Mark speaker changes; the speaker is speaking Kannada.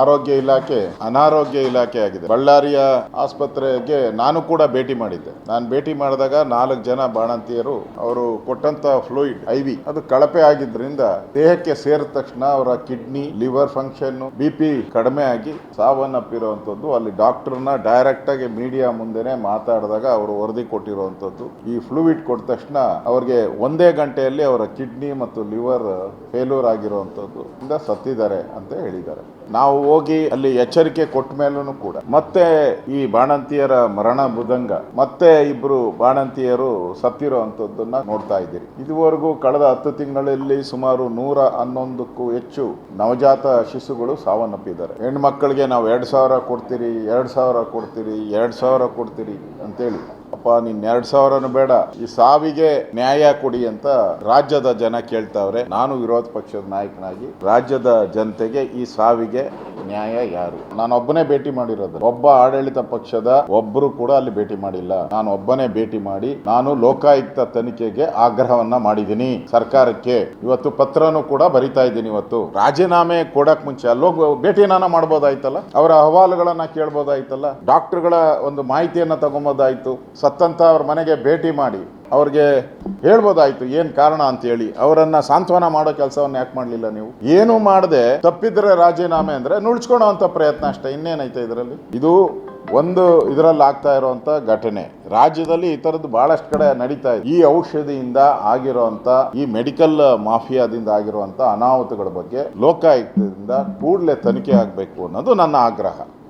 Speaker 1: ಆರೋಗ್ಯ ಇಲಾಖೆ, ಅನಾರೋಗ್ಯ ಇಲಾಖೆ ಆಗಿದೆ. ಬಳ್ಳಾರಿಯ ಆಸ್ಪತ್ರೆಗೆ ನಾನು ಕೂಡ ಭೇಟಿ ಮಾಡಿದ್ದೆ. ನಾನು ಭೇಟಿ ಮಾಡಿದಾಗ ನಾಲ್ಕು ಜನ ಬಾಣಂತಿಯರು ಅವರು ಕೊಟ್ಟಂತ ಫ್ಲೂಯಿಡ್ ಐವಿ ಅದು ಕಳಪೆ ಆಗಿದ್ರಿಂದ ದೇಹಕ್ಕೆ ಸೇರಿದ ತಕ್ಷಣ ಅವರ kidney, liver function, B P ಕಡಿಮೆ ಆಗಿ ಸಾವನ್ನಪ್ಪಿರುವಂತದ್ದು. ಅಲ್ಲಿ ಡಾಕ್ಟರ್ನ ಡೈರೆಕ್ಟ್ ಆಗಿ ಮೀಡಿಯಾ ಮುಂದೆನೆ ಮಾತಾಡಿದಾಗ ಅವರು ವರದಿ ಕೊಟ್ಟಿರುವಂತದ್ದು. ಈ ಫ್ಲೂಯಿಡ್ ಕೊಟ್ಟ ತಕ್ಷಣ ಅವ್ರಿಗೆ ಒಂದೇ ಗಂಟೆಯಲ್ಲಿ ಅವರ ಕಿಡ್ನಿ ಮತ್ತು ಲಿವರ್ ಫೇಲ್ಯೂರ್ ಆಗಿರುವಂತದ್ದು ಇಂದ ಸತ್ತಿದ್ದಾರೆ ಅಂತ ಹೇಳಿದ್ದಾರೆ. ನಾವು ಹೋಗಿ ಅಲ್ಲಿ ಎಚ್ಚರಿಕೆ ಕೊಟ್ಟ ಮೇಲೂ ಕೂಡ. ಮತ್ತೆ ಈ ಬಾಣಂತಿಯರ ಮರಣ ಮೃದಂಗ, ಮತ್ತೆ ಇಬ್ರು ಬಾಣಂತಿಯರು ಸತ್ತಿರೋ ಅಂಥದ್ದನ್ನ ನೋಡ್ತಾ ಇದ್ದೀರಿ. ಇದುವರೆಗೂ ಕಳೆದ ಹತ್ತು ತಿಂಗಳಲ್ಲಿ ಸುಮಾರು ನೂರ ಹನ್ನೊಂದಕ್ಕೂ ಹೆಚ್ಚು ನವಜಾತ ಶಿಶುಗಳು ಸಾವನ್ನಪ್ಪಿದ್ದಾರೆ. ಹೆಣ್ಮಕ್ಳಿಗೆ ನಾವು ಎರಡು ಸಾವಿರ ಕೊಡ್ತೀರಿ, ಎರಡು ಸಾವಿರ ಕೊಡ್ತೀರಿ, ಎರಡು ಸಾವಿರ ಕೊಡ್ತೀರಿ. ಅಂತೇಳಿ. ಅಪ್ಪ, ನೀನ್ ಎರಡ್ ಸಾವಿರನು ಬೇಡ. ಈ ಸಾವಿಗೆ ನ್ಯಾಯ ಕೊಡಿ ಅಂತ ರಾಜ್ಯದ ಜನ ಕೇಳ್ತಾವ್ರೆ. ನಾನು ವಿರೋಧ ಪಕ್ಷದ ನಾಯಕನಾಗಿ ರಾಜ್ಯದ ಜನತೆಗೆ ಈ ಸಾವಿಗೆ ನ್ಯಾಯ ಯಾರು? ನಾನು ಒಬ್ಬನೇ ಭೇಟಿ ಮಾಡಿರೋದು. ಒಬ್ಬ ಆಡಳಿತ ಪಕ್ಷದ ಒಬ್ಬರು ಕೂಡ ಅಲ್ಲಿ ಭೇಟಿ ಮಾಡಿಲ್ಲ. ನಾನು ಒಬ್ಬನೇ ಭೇಟಿ ಮಾಡಿ ನಾನು ಲೋಕಾಯುಕ್ತ ತನಿಖೆಗೆ ಆಗ್ರಹವನ್ನ ಮಾಡಿದ್ದೀನಿ. ಸರ್ಕಾರಕ್ಕೆ ಇವತ್ತು ಪತ್ರನು ಕೂಡ ಬರಿತಾ ಇದ್ದೀನಿ ಇವತ್ತು. ರಾಜೀನಾಮೆ ಕೊಡಕ್ ಮುಂಚೆ ಅಲ್ಲೋಗ ಭೇಟಿ ನಾನು ಮಾಡ್ಬೋದಾಯ್ತಲ್ಲ? ಅವರ ಅಹವಾಲುಗಳನ್ನ ಕೇಳ್ಬೋದಾಯ್ತಲ್ಲ? ಡಾಕ್ಟರ್ಗಳ ಒಂದು ಮಾಹಿತಿಯನ್ನ ತಗೊಂಬೋದಾಯ್ತು ಸತ್ತಂತ ಅವ್ರ ಮನೆಗೆ ಭೇಟಿ ಮಾಡಿ. ಅವ್ರಿಗೆ ಹೇಳ್ಬೋದಾಯ್ತು, ಏನ್ ಕಾರಣ ಅಂತ ಹೇಳಿ ಅವರನ್ನ ಸಾಂತ್ವನ ಮಾಡೋ ಕೆಲಸವನ್ನ ಯಾಕೆ ಮಾಡ್ಲಿಲ್ಲ ನೀವು? ಏನು ಮಾಡದೆ, ತಪ್ಪಿದ್ರೆ ರಾಜೀನಾಮೆ ಅಂದ್ರೆ ನುಳ್ಸ್ಕೊಳೋ ಅಂತ ಪ್ರಯತ್ನ ಅಷ್ಟೇ. ಇನ್ನೇನೈತೆ ಇದರಲ್ಲಿ? ಇದು ಒಂದು ಇದರಲ್ಲಿ ಆಗ್ತಾ ಇರುವಂತ ಘಟನೆ. ರಾಜ್ಯದಲ್ಲಿ ಈ ತರದ್ದು ಬಹಳಷ್ಟು ಕಡೆ ನಡೀತಾ ಇದೆ. ಈ ಔಷಧಿಯಿಂದ ಆಗಿರುವಂತ ಈ ಮೆಡಿಕಲ್ ಮಾಫಿಯಾದಿಂದ ಆಗಿರುವಂತ ಅನಾಹುತಗಳ ಬಗ್ಗೆ ಲೋಕಾಯುಕ್ತದಿಂದ ಕೂಡಲೇ ತನಿಖೆ ಆಗಬೇಕು ಅನ್ನೋದು ನನ್ನ ಆಗ್ರಹ.